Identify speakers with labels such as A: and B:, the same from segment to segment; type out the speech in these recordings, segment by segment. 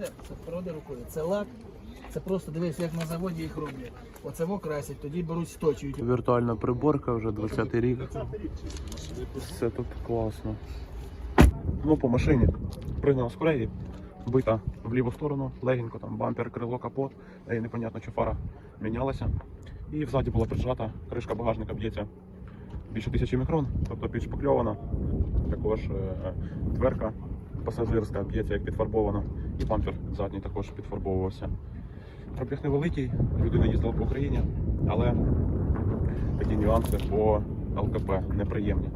A: натерто, це породи рукою. Це лак, це просто дивись, як на заводі їх роблять. Оце красять, тоді беруть сточують.
B: Віртуальна приборка вже 20-й рік. Все тут класно. Ну, по машині. Пригнав з Кореї, бита в ліву сторону, легенько, там бампер, крило, капот, і непонятно, чи фара мінялася. І взаді була прижата, кришка багажника б'ється більше тисячі мікрон, тобто підшпакльована. Також е, дверка пасажирська б'ється як підфарбована. І бампер задній також підфарбовувався. Пробіг невеликий, людина їздила по Україні, але такі нюанси по ЛКП неприємні.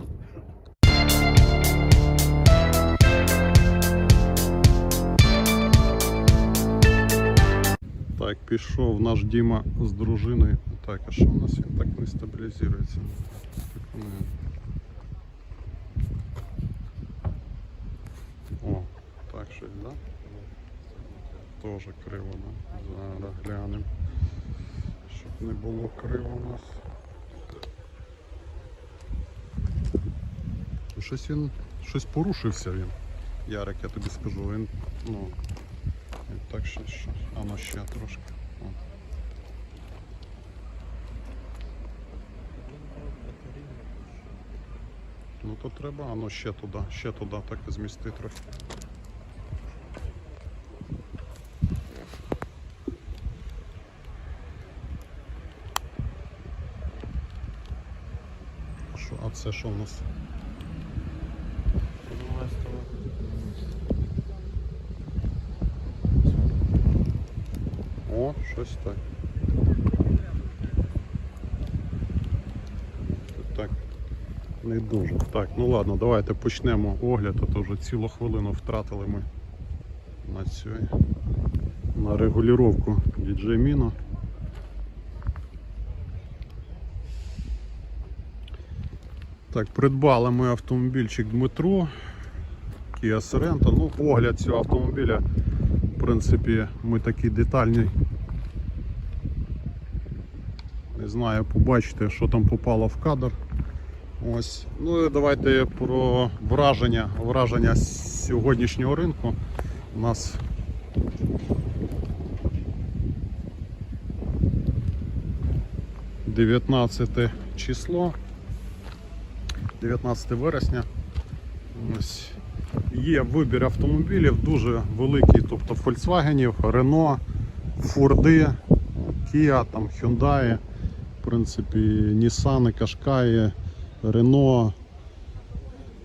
C: Так, пішов наш Діма з дружиною. Так, а що в нас він так не стабілізується? Так О, так щось, да? Теж криво, да? Зараз глянемо. Щоб не було криво у нас. Щось він, щось порушився він. Ярик, я тобі скажу, він, ну, Так ще що. А ну ще трошки. О. Ну то треба, а ну ще туди, ще туди, так і змісти трохи. Що, а це що у нас? О, щось. Так, не дуже. Так, ну ладно, давайте почнемо огляд, а то вже цілу хвилину втратили ми на цю на регулювання DJ Mino. Так, придбали ми автомобільчик Дмитро Kia Sorento. Ну, огляд цього автомобіля в принципі, ми такий детальний. Не знаю, побачите, що там попало в кадр. Ось. Ну і давайте про враження, враження сьогоднішнього ринку. У нас Дев'ятнадцяте число, 19 вересня. Ось Є вибір автомобілів дуже великий, тобто Volkswagen, Renault, Ford, Kia, там, Hyundai, в принципі, Nissan, Qashqai, Renault,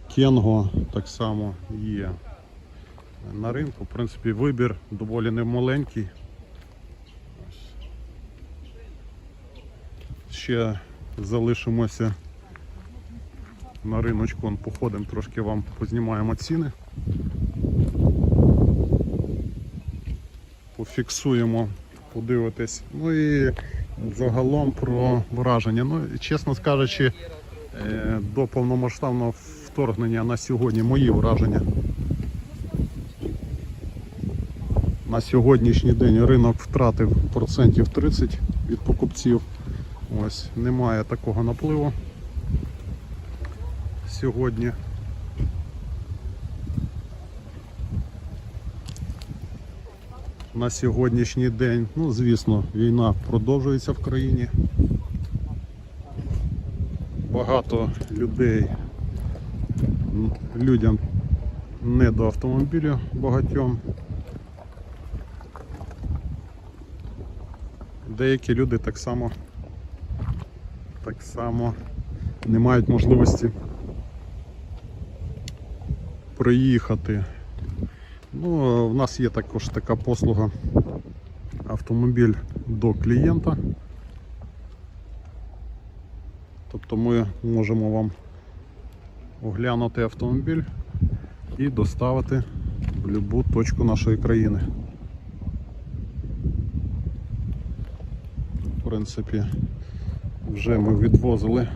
C: Kengo так само є на ринку. В принципі, вибір доволі немаленький. Ще залишимося на риночку, походимо, трошки вам познімаємо ціни. Пофіксуємо, подивитись. Ну і загалом про враження. Ну, чесно скажучи, до повномасштабного вторгнення на сьогодні мої враження. На сьогоднішній день ринок втратив процентів 30 від покупців. Ось немає такого напливу сьогодні. На сьогоднішній день, ну звісно, війна продовжується в країні. Багато людей, людям не до автомобілю багатьом. Деякі люди так само так само не мають можливості приїхати. Ну, в нас є також така послуга автомобіль до клієнта. Тобто ми можемо вам оглянути автомобіль і доставити в будь-яку точку нашої країни. В принципі, вже ми відвозили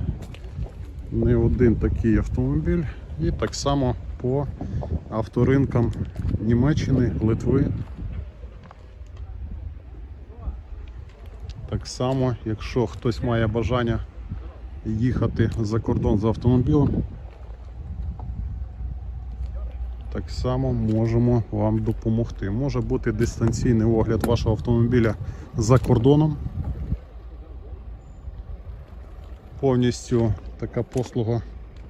C: не один такий автомобіль і так само по авторинкам Німеччини, Литви. Так само, якщо хтось має бажання їхати за кордон з автомобілем, так само можемо вам допомогти. Може бути дистанційний огляд вашого автомобіля за кордоном. Повністю така послуга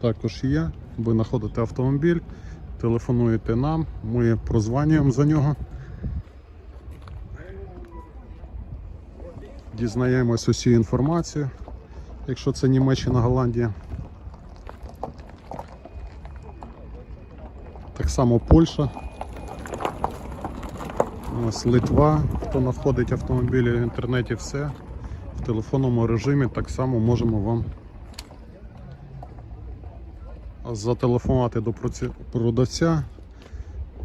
C: також є. Ви знаходите автомобіль, телефонуєте нам, ми прозванюємо за нього. Дізнаємось усю інформацію, якщо це Німеччина, Голландія. Так само Польща. Ось Литва, хто знаходить автомобілі в інтернеті, все. В телефонному режимі так само можемо вам зателефонувати до продавця,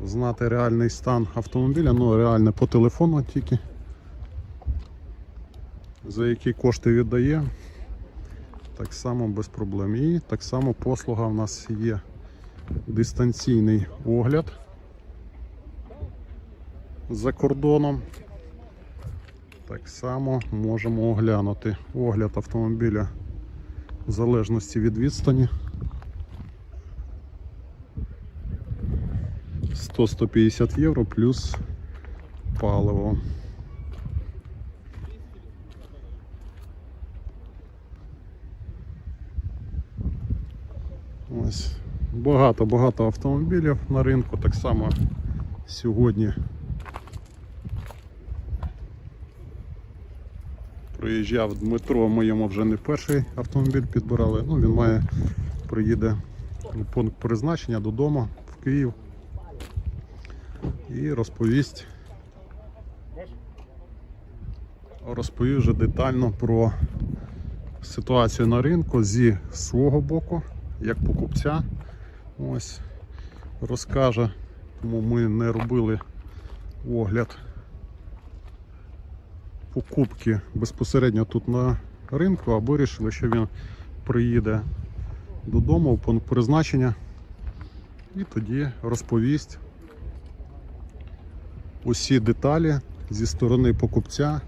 C: знати реальний стан автомобіля, ну реально по телефону тільки, за які кошти віддає. Так само без проблем. І так само послуга в нас є дистанційний огляд за кордоном. Так само можемо оглянути огляд автомобіля в залежності від відстані. 100-150 євро плюс паливо. Ось багато-багато автомобілів на ринку. Так само сьогодні приїжджав Дмитро, ми йому вже не перший автомобіль підбирали. Ну, він має приїде у пункт призначення додому в Київ і розповість. Розповів вже детально про ситуацію на ринку зі свого боку, як покупця. Ось розкаже, тому ми не робили огляд покупки безпосередньо тут на ринку, а вирішили, що він приїде додому в пункт призначення і тоді розповість усі деталі зі сторони покупця,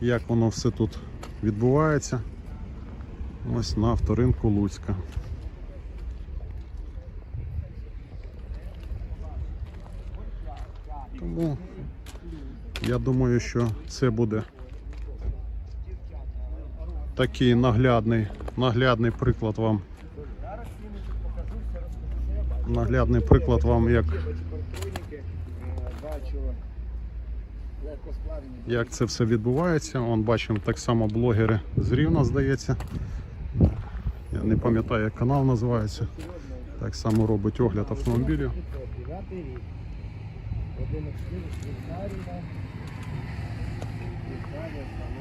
C: як воно все тут відбувається. Ось на авторинку Луцька. Тому я думаю, що це буде такий наглядний, наглядний приклад вам. Наглядний приклад вам, як, як це все відбувається. Вон бачимо так само блогери з Рівна, здається. Я не пам'ятаю, як канал називається. Так само робить огляд автомобілів.
A: Один ексклюзив Швейцарія. Швейцарія,